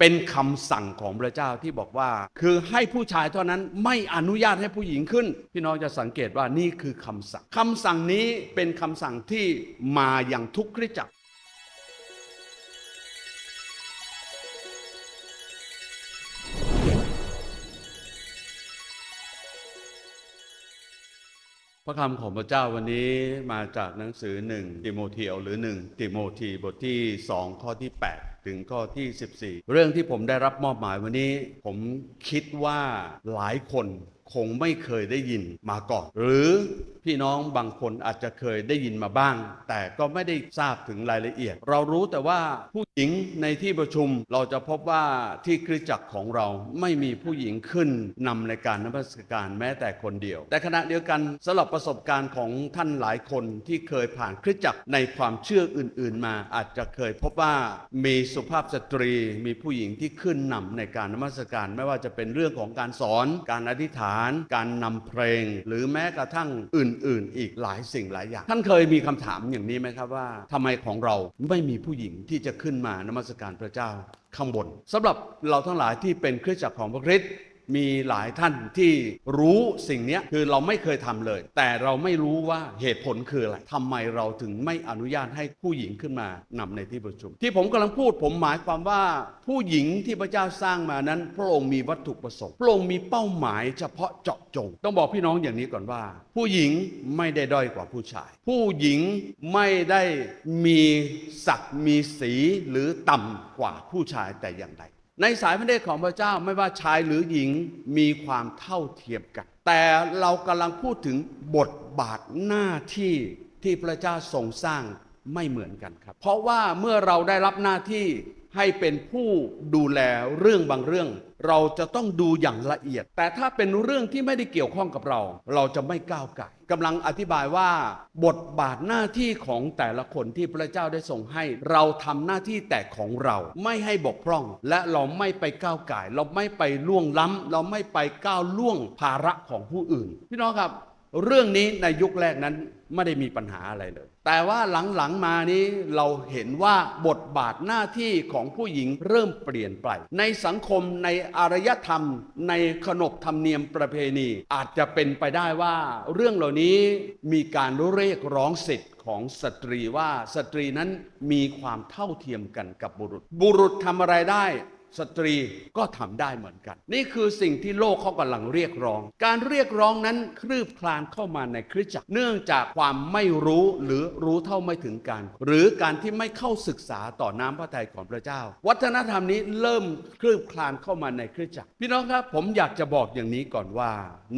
เป็นคำสั่งของพระเจ้าที่บอกว่า คือให้ผู้ชายเท่านั้นไม่อนุญาตให้ผู้หญิงขึ้น พี่น้องจะสังเกตว่านี่คือคำสั่งคำสั่งนี้เป็นคำสั่งที่มาอย่างทุกคริสจักรพระคำของพระเจ้าวันนี้มาจากหนังสือหนึ่งติโมเทียหรือหนึ่งติโมธีบทที่สองข้อที่ 8 ถึงข้อที่ 14 เรื่องที่ผมได้รับมอบหมายวันนี้ ผมคิดว่าหลายคนคงไม่เคยได้ยินมาก่อน หรือพี่น้องบางคนอาจจะเคยได้ยินมาบ้าง แต่ก็ไม่ได้ทราบถึงรายละเอียด เรารู้แต่ว่าผู้หญิงในที่ประชุมเราจะพบว่าที่คริสจักรของเราไม่มีผู้หญิงขึ้นนำในการนมัสการแม้แต่คนเดียว แต่ขณะเดียวกันสำหรับประสบการณ์ของท่านหลายคนที่เคยผ่านคริสจักรในความเชื่ออื่น ๆ มาอาจจะเคยพบว่ามีสุภาพสตรีมีผู้หญิงที่ขึ้นนำในการนมัสการ ไม่ว่าจะเป็นเรื่องของการสอน การอธิษฐาน การนำเพลง หรือแม้กระทั่งอื่น ๆ อีกหลายสิ่งหลายอย่าง ท่านเคยมีคำถามอย่างนี้ไหมครับว่าทำไมของเราไม่มีผู้หญิงที่จะขึ้นมานมัสการพระเจ้าข้างบนสำหรับเราทั้งหลายที่เป็นคริสตจักรของพระคริสต์ มีหลายท่านที่รู้สิ่งนี้คือเราไม่เคยทำเลย แต่เราไม่รู้ว่าเหตุผลคืออะไรทำไมเราถึงไม่อนุญาตให้ผู้หญิงขึ้นมานำในที่ประชุม ที่ผมกำลังพูดผมหมายความว่าผู้หญิงที่พระเจ้าสร้างมานั้น พระองค์มีวัตถุประสงค์ พระองค์มีเป้าหมายเฉพาะเจาะจง ต้องบอกพี่น้องอย่างนี้ก่อนว่า ผู้หญิงไม่ได้ด้อยกว่าผู้ชาย ผู้หญิงไม่ได้มีศักดิ์มีสีหรือต่ำกว่าผู้ชายแต่อย่างใด ในสายพระเนตรของพระเจ้าไม่ว่าชายหรือหญิงมีความเท่าเทียมกัน แต่เรากำลังพูดถึงบทบาทหน้าที่ที่พระเจ้าทรงสร้างไม่เหมือนกันครับ เพราะว่าเมื่อเราได้รับหน้าที่ ให้เป็นผู้ดูแลเรื่องบางเรื่อง เราจะต้องดูอย่างละเอียด แต่ถ้าเป็นเรื่องที่ไม่ได้เกี่ยวข้องกับเรา เราจะไม่ก้าวไก่กำลังอธิบายว่า บทบาทหน้าที่ของแต่ละคนที่พระเจ้าได้ส่งให้ เราทำหน้าที่แต่ของเราไม่ให้บกพร่อง และเราไม่ไปก้าวไก่เราไม่ไปล่วงล้ำเราไม่ไปก้าวล่วงภาระของผู้อื่น พี่น้องครับ เรื่องนี้ในยุคแรกนั้นไม่ได้มีปัญหาอะไรเลย แต่ว่าหลังๆมานี้เราเห็นว่าบทบาทหน้าที่ของผู้หญิงเริ่มเปลี่ยนไป ในสังคมในอารยธรรม ในขนบธรรมเนียมประเพณี อาจจะเป็นไปได้ว่า เรื่องเหล่านี้มีการเรียกร้องสิทธิ์ของสตรีว่าสตรีนั้นมีความเท่าเทียมกันกับบุรุษ บุรุษทำอะไรได้ สตรีก็ทำได้เหมือนกัน นี่คือสิ่งที่โลกเขากำลังเรียกร้อง การเรียกร้องนั้นคลืบคลานเข้ามาในคริสตจักร เนื่องจากความไม่รู้หรือรู้เท่าไม่ถึงการ หรือการที่ไม่เข้าศึกษาต่อน้ำพระทัยของพระเจ้า วัฒนธรรมนี้เริ่มคลืบคลานเข้ามาในคริสตจักร พี่น้องครับผมอยากจะบอกอย่างนี้ก่อนว่า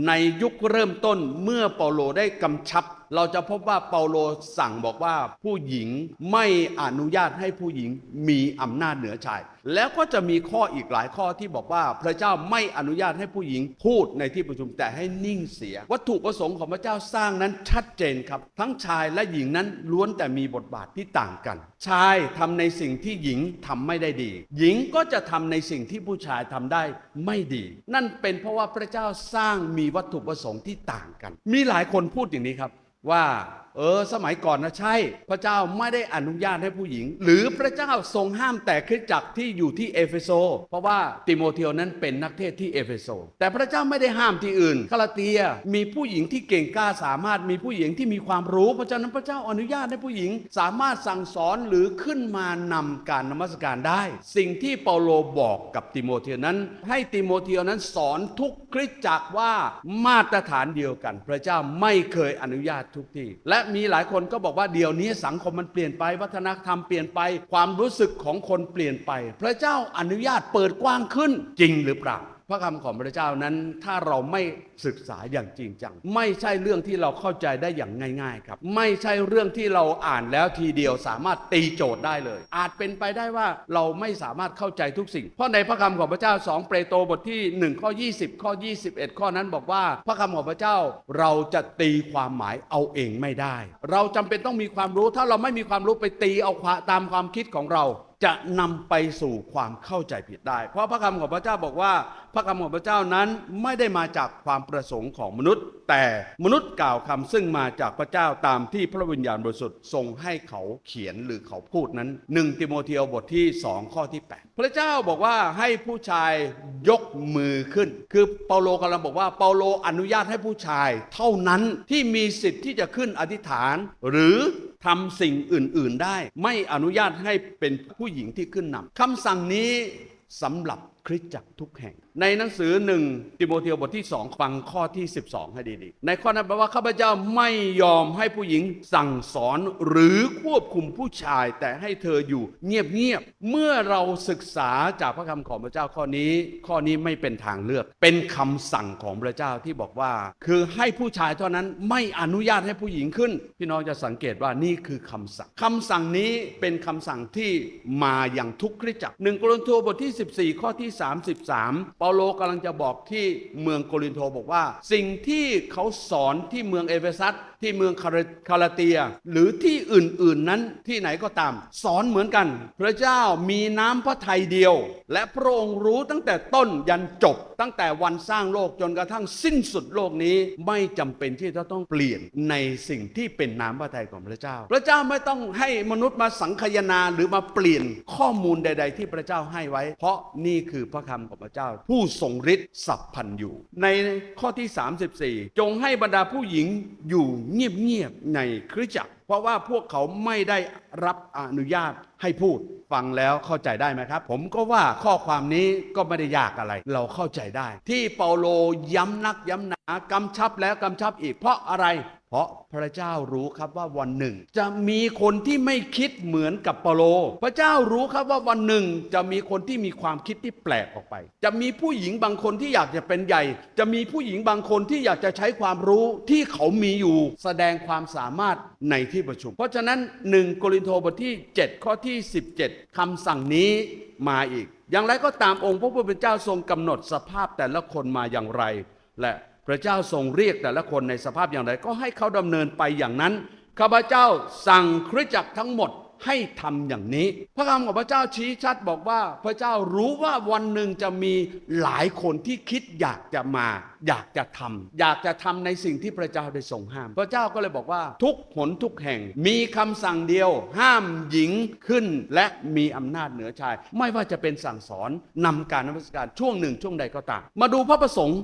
ในยุคเริ่มต้นเมื่อเปาโลได้กำชับเราจะพบว่าเปาโลสั่งบอกว่าผู้หญิงไม่อนุญาตให้ผู้หญิงมีอำนาจเหนือชาย แล้วก็จะมีข้ออีกหลายข้อที่บอกว่าพระเจ้าไม่อนุญาตให้ผู้หญิงพูดในที่ประชุมแต่ให้นิ่งเสีย วัตถุประสงค์ของพระเจ้าสร้างนั้นชัดเจนครับ ทั้งชายและหญิงนั้นล้วนแต่มีบทบาทที่ต่างกัน ชายทำในสิ่งที่หญิงทำไม่ได้ดี หญิงก็จะทำในสิ่งที่ผู้ชายทำได้ไม่ดี นั่นเป็นเพราะว่าพระเจ้าสร้างมีวัตถุประสงค์ที่ต่างกัน มีหลายคนพูดอย่างนี้ครับ ว่าเออสมัยก่อนนะใช่ พระเจ้าไม่ได้อนุญาตให้ผู้หญิง หรือพระเจ้าทรงห้ามแต่คริสตจักรที่อยู่ที่เอเฟโซ เพราะว่าติโมเทโอนั้นเป็นนักเทศที่เอเฟโซ แต่พระเจ้าไม่ได้ห้ามที่อื่นคาลาเตียมีผู้หญิงที่เก่งกล้าสามารถมีผู้หญิงที่มีความรู้เพราะฉะนั้นพระเจ้าอนุญาตให้ผู้หญิง สามารถสั่งสอนหรือขึ้นมานำการนมัสการได้ สิ่งที่เปาโลบอกกับติโมเทโอนั้น ให้ติโมเทโอนั้นสอนทุกคริสตจักรว่ามาตรฐานเดียวกัน พระเจ้าไม่เคยอนุญาตทุกที่และมีหลายคนก็บอกว่าเดี๋ยวนี้สังคมมันเปลี่ยนไป วัฒนธรรมเปลี่ยนไปความรู้สึกของคนเปลี่ยนไป พระเจ้าอนุญาตเปิดกว้างขึ้นจริงหรือเปล่า พระคำของพระเจ้านั้นถ้าเราไม่ศึกษาอย่างจริงจัง ไม่ใช่เรื่องที่เราเข้าใจได้อย่างง่าย ๆ ครับ ไม่ใช่เรื่องที่เราอ่านแล้วทีเดียวสามารถตีโจทย์ได้เลย อาจเป็นไปได้ว่าเราไม่สามารถเข้าใจทุกสิ่ง เพราะในพระคำของพระเจ้า 2 เปโตรบทที่1ข้อ20 ข้อ 21 ข้อนั้นบอกว่า พระคำของพระเจ้าเราจะตีความหมายเอาเองไม่ได้ เราจำเป็นต้องมีความรู้ถ้าเราไม่มีความรู้ไปตีเอาความตามความคิดของเรา จะนำไปสู่ความเข้าใจผิดได้ เพราะพระคำของพระเจ้าบอกว่า พระคำของพระเจ้านั้นไม่ได้มาจากความประสงค์ของมนุษย์ แต่มนุษย์กล่าวคำซึ่งมาจากพระเจ้าตามที่พระวิญญาณบริสุทธิ์ทรงให้เขาเขียนหรือเขาพูดนั้นหนึ่งติโมธีบทที่ 2 ข้อที่ 8 พระเจ้าบอกว่าให้ผู้ชายยกมือขึ้น คือเปาโลกำลังบอกว่าเปาโลอนุญาตให้ผู้ชาย เท่านั้นที่มีสิทธิ์ที่จะขึ้นอธิษฐาน หรือทำสิ่งอื่น ๆได้ ไม่อนุญาตให้เป็นผูู้้หญิงที่ขึ้นนำคำสั่งนี้สำหรับ คริสตจักรทุกแห่ง ในหนังสือหนึ่งติโมเธีบทที่2ฟังข้อที่ 12 ให้ดีๆ ในข้อนั้นแปลว่าข้าพเจ้าไม่ยอมให้ผู้หญิงสั่งสอนหรือควบคุมผู้ชาย แต่ให้เธออยู่เงียบๆเมื่อเราศึกษาจากพระคำของพระเจ้าข้อนี้ ข้อนี้ไม่เป็นทางเลือก เป็นคำสั่งของพระเจ้าที่บอกว่า คือให้ผู้ชายเท่านั้นไม่อนุญาตให้ผู้หญิงขึ้น พี่น้องจะสังเกตว่านี่คือคำสั่งคำสั่งนี้เป็นคำสั่งที่มาอย่างทุกคริสตจักรหนึ่งโกรินโทบทที่ 14 ข้อที่33 เปาโลกำลังจะบอกที่เมืองโกรินโทบอกว่า สิ่งที่เขาสอนที่เมืองเอเฟซัสที่เมืองคาราคาราเตีย หรือที่อื่นๆนั้นที่ไหนก็ตาม สอนเหมือนกัน พระเจ้ามีน้ำพระทัยเดียว และพระองค์รู้ตั้งแต่ต้นยันจบ ตั้งแต่วันสร้างโลกจนกระทั่งสิ้นสุดโลกนี้ไม่จำเป็นที่จะต้องเปลี่ยนในสิ่งที่เป็นน้ำพระทัยของพระเจ้า พระเจ้าไม่ต้องให้มนุษย์มาสังคยนาหรือมาเปลี่ยนข้อมูลใด ๆ ที่พระเจ้าให้ไว้ เพราะนี่คือพระคำของพระเจ้า ผู้ทรงฤทธิ์สัพพันอยู่ ในข้อที่ 34 จงให้บรรดาผู้หญิงอยู่เงียบๆในคริสตจักร เพราะว่าพวกเขาไม่ได้รับอนุญาตให้พูด ฟังแล้วเข้าใจได้ไหมครับ ผมก็ว่าข้อความนี้ก็ไม่ได้ยากอะไร เราเข้าใจได้ ที่เปาโลย้ำนักย้ำหนากำชับแล้วกำชับอีก เพราะอะไร เพราะพระเจ้ารู้ครับว่าวันหนึ่ง จะมีคนที่ไม่คิดเหมือนกับเปโล พระเจ้ารู้ครับว่าวันหนึ่งจะมีคนที่มีความคิดที่แปลกออกไป จะมีผู้หญิงบางคนที่อยากจะเป็นใหญ่ จะมีผู้หญิงบางคนที่อยากจะใช้ความรู้ที่เขามีอยู่ แสดงความสามารถในที่ประชุม เพราะฉะนั้นหนึ่งโกรินโทบทที่ 7 ข้อที่ 17คำสั่งนี้มาอีกอย่างไรก็ตามองค์พระผู้เป็นเจ้าทรงกำหนดสภาพแต่ละคนมาอย่างไร และ พระเจ้าทรงเรียกแต่ละคนในสภาพอย่างไร ก็ให้เขาดำเนินไปอย่างนั้นข้าพเจ้าสั่งคริสตจักรทั้งหมดให้ทำอย่างนี้ พระคำของพระเจ้าชี้ชัดบอกว่า พระเจ้ารู้ว่าวันหนึ่งจะมีหลายคนที่คิดอยากจะมา อยากจะทำอยากจะทำในสิ่งที่พระเจ้าได้ทรงห้าม พระเจ้าก็เลยบอกว่า ทุกหนทุกแห่ง มีคำสั่งเดียว ห้ามหญิงขึ้น และมีอำนาจเหนือชาย ไม่ว่าจะเป็นสั่งสอนนำการนมัสการช่วงหนึ่งช่วงใดก็ตามมาดูพระประสงค์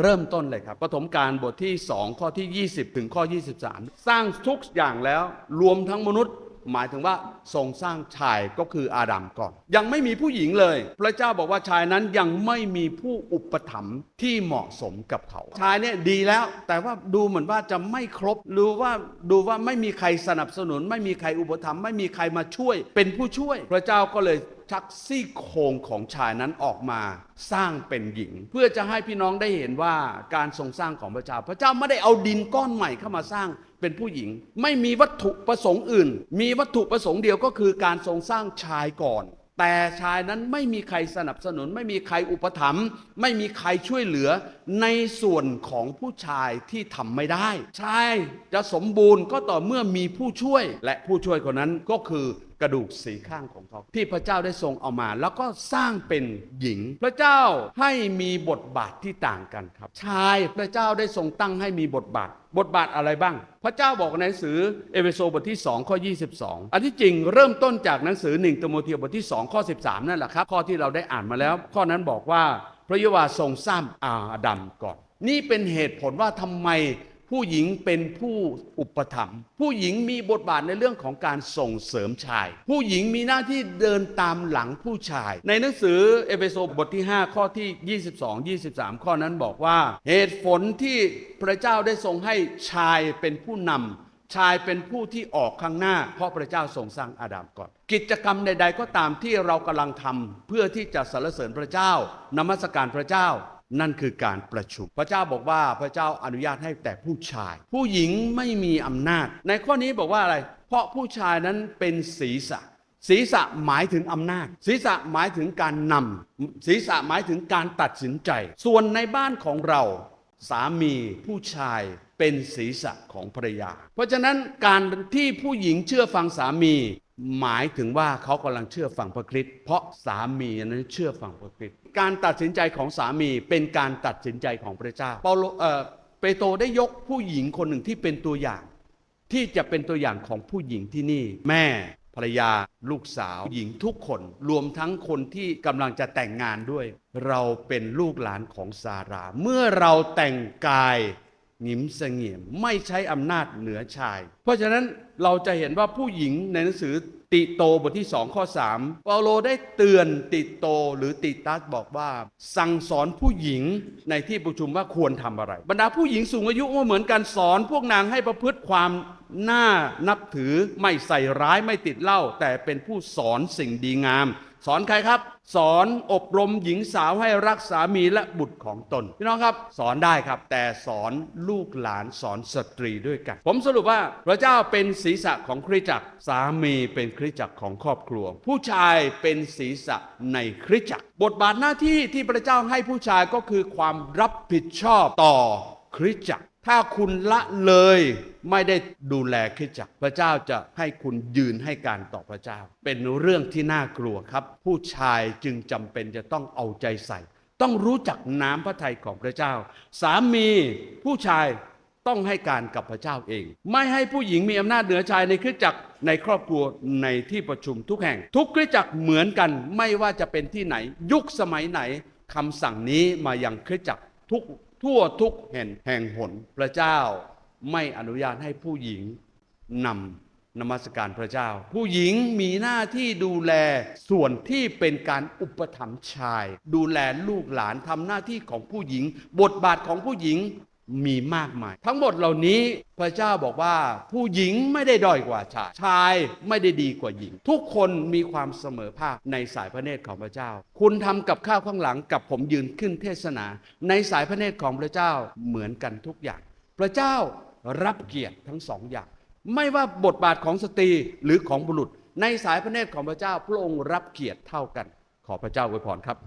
เริ่มต้นเลยครับปฐมกาลบทที่ 2 ข้อที่ 20 ถึงข้อ 23 สร้างทุกอย่างแล้วรวมทั้งมนุษย์ หมายถึงว่าทรงสร้างชายก็คืออาดัมก่อน ยังไม่มีผู้หญิงเลย พระเจ้าบอกว่าชายนั้นยังไม่มีผู้อุปถัมภ์ที่เหมาะสมกับเขา ชายเนี่ยดีแล้ว แต่ว่าดูเหมือนว่าจะไม่ครบดูว่าดูว่าไม่มีใครสนับสนุน ไม่มีใครอุปถัมภ์ไม่มีใครมาช่วย เป็นผู้ช่วย พระเจ้าก็เลย ชักซี่โครงของชายนั้นออกมาสร้างเป็นหญิง เพื่อจะให้พี่น้องได้เห็นว่าการทรงสร้างของพระเจ้า พระเจ้าไม่ได้เอาดินก้อนใหม่เข้ามาสร้างเป็นผู้หญิง ไม่มีวัตถุประสงค์อื่น มีวัตถุประสงค์เดียวก็คือการทรงสร้างชายก่อน แต่ชายนั้นไม่มีใครสนับสนุน ไม่มีใครอุปถัมภ์ไม่มีใครช่วยเหลือในส่วนของผู้ชายที่ทำไม่ได้ ชายจะสมบูรณ์ก็ต่อเมื่อมีผู้ช่วยและผู้ช่วยคนนั้นก็คือ ระดูกสีข้างของเขา ที่พระเจ้าได้ทรงเอามา แล้วก็สร้างเป็นหญิง พระเจ้าให้มีบทบาทที่ต่างกันครับ ชายพระเจ้าได้ทรงตั้งให้มีบทบาท บทบาทอะไรบ้าง พระเจ้าบอกในหนังสือเอเฟโซบทที่2ข้อ22 อันที่จริงเริ่มต้นจากหนังสือ1ติโมธีบทที่2ข้อ13 นั่นแหละครับ ข้อที่เราได้อ่านมาแล้ว ข้อนั้นบอกว่าพระเยโวาทรงสร้างอาดัมก่อน นี่เป็นเหตุผลว่าทำไม ผู้หญิงเป็นผู้อุปถัมภ์ผู้หญิงมีบทบาทในเรื่องของการส่งเสริมชาย ผู้หญิงมีหน้าที่เดินตามหลังผู้ชาย ในหนังสือเอเฟโซบทที่ 5 ข้อที่ 22 23 ข้อนั้นบอกว่า เหตุผลที่พระเจ้าได้ทรงให้ชายเป็นผู้นำชายเป็นผู้ที่ออกข้างหน้า เพราะพระเจ้าทรงสร้างอาดัมก่อน กิจกรรมใด ๆ ก็ตามที่เรากำลังทำเพื่อที่จะสรรเสริญพระเจ้านมัสการพระเจ้า นั่นคือการประชุม พระเจ้าบอกว่าพระเจ้าอนุญาตให้แต่ผู้ชาย ผู้หญิงไม่มีอำนาจ ในข้อนี้บอกว่าอะไร เพราะผู้ชายนั้นเป็นศีรษะ ศีรษะหมายถึงอำนาจ ศีรษะหมายถึงการนำศีรษะหมายถึงการตัดสินใจ ส่วนในบ้านของเรา สามีผู้ชายเป็นศีรษะของภรรยา เพราะฉะนั้นการที่ผู้หญิงเชื่อฟังสามี หมายถึงว่าเขากำลังเชื่อฟังพระคริสต์เพราะสามีนั้นเชื่อฟังพระคริสต์การตัดสินใจของสามีเป็นการตัดสินใจของพระเจ้าเปาโลเอ่อเปเปโตรได้ยกผู้หญิงคนหนึ่งที่เป็นตัวอย่าง ที่จะเป็นตัวอย่างของผู้หญิงที่นี่ แม่ภรรยาลูกสาว หญิงทุกคน รวมทั้งคนที่กำลังจะแต่งงานด้วย เราเป็นลูกหลานของซารา เมื่อเราแต่งกาย หงิมเสงี่ยมไม่ใช้อำนาจเหนือชาย เพราะฉะนั้นเราจะเห็นว่าผู้หญิงในหนังสือติโตบทที่สองข้อ3เปาโลได้เตือนติโตหรือติตัสบอกว่า สั่งสอนผู้หญิงในที่ประชุมว่าควรทำอะไร บรรดาผู้หญิงสูงอายุก็เหมือนกันสอน พวกนางให้ประพฤติความน่านับถือไม่ใส่ร้ายไม่ติดเหล้าแต่เป็นผู้สอนสิ่งดีงาม สอนใครครับ สอนอบรมหญิงสาวให้รักสามีและบุตรของตน พี่น้องครับสอนได้ครับ แต่สอนลูกหลานสอนสตรีด้วยกัน ผมสรุปว่าพระเจ้าเป็นศีรษะของคริสตจักร สามีเป็นคริสตจักรของครอบครัว ผู้ชายเป็นศีรษะในคริสตจักร บทบาทหน้าที่ที่พระเจ้าให้ผู้ชายก็คือความรับผิดชอบต่อคริสตจักร ถ้าคุณละเลยไม่ได้ดูแลคริสจักรพระเจ้าจะให้คุณยืนให้การต่อพระเจ้า เป็นเรื่องที่น่ากลัวครับ ผู้ชายจึงจำเป็นจะต้องเอาใจใส่ ต้องรู้จักน้ำพระทัยของพระเจ้า สามีผู้ชายต้องให้การกับพระเจ้าเอง ไม่ให้ผู้หญิงมีอำนาจเหนือชายในคริสตจักรในครอบครัวในที่ประชุมทุกแห่ง ทุกคริสตจักรเหมือนกันไม่ว่าจะเป็นที่ไหน ยุคสมัยไหนคำสั่งนี้มายังคริสตจักรทุก ทั่วทุกแห่งแห่งหนพระเจ้าไม่อนุญาตให้ผู้หญิงนำนมัสการพระเจ้า ผู้หญิงมีหน้าที่ดูแลส่วนที่เป็นการอุปถัมภ์ชาย ดูแลลูกหลานทำหน้าที่ของผู้หญิง บทบาทของผู้หญิง มีมากมาย ทั้งหมดเหล่านี้พระเจ้าบอกว่า ผู้หญิงไม่ได้ด้อยกว่าชาย ชายไม่ได้ดีกว่าหญิง ทุกคนมีความเสมอภาคในสายพระเนตรของพระเจ้า คุณทำกับข้าวข้างหลังกับผมยืนขึ้นเทศนา ในสายพระเนตรของพระเจ้าเหมือนกันทุกอย่าง พระเจ้ารับเกียรติทั้งสองอย่าง ไม่ว่าบทบาทของสตรีหรือของบุรุษ ในสายพระเนตรของพระเจ้า พระองค์รับเกียรติเท่ากัน ขอพระเจ้าอวยพรครับ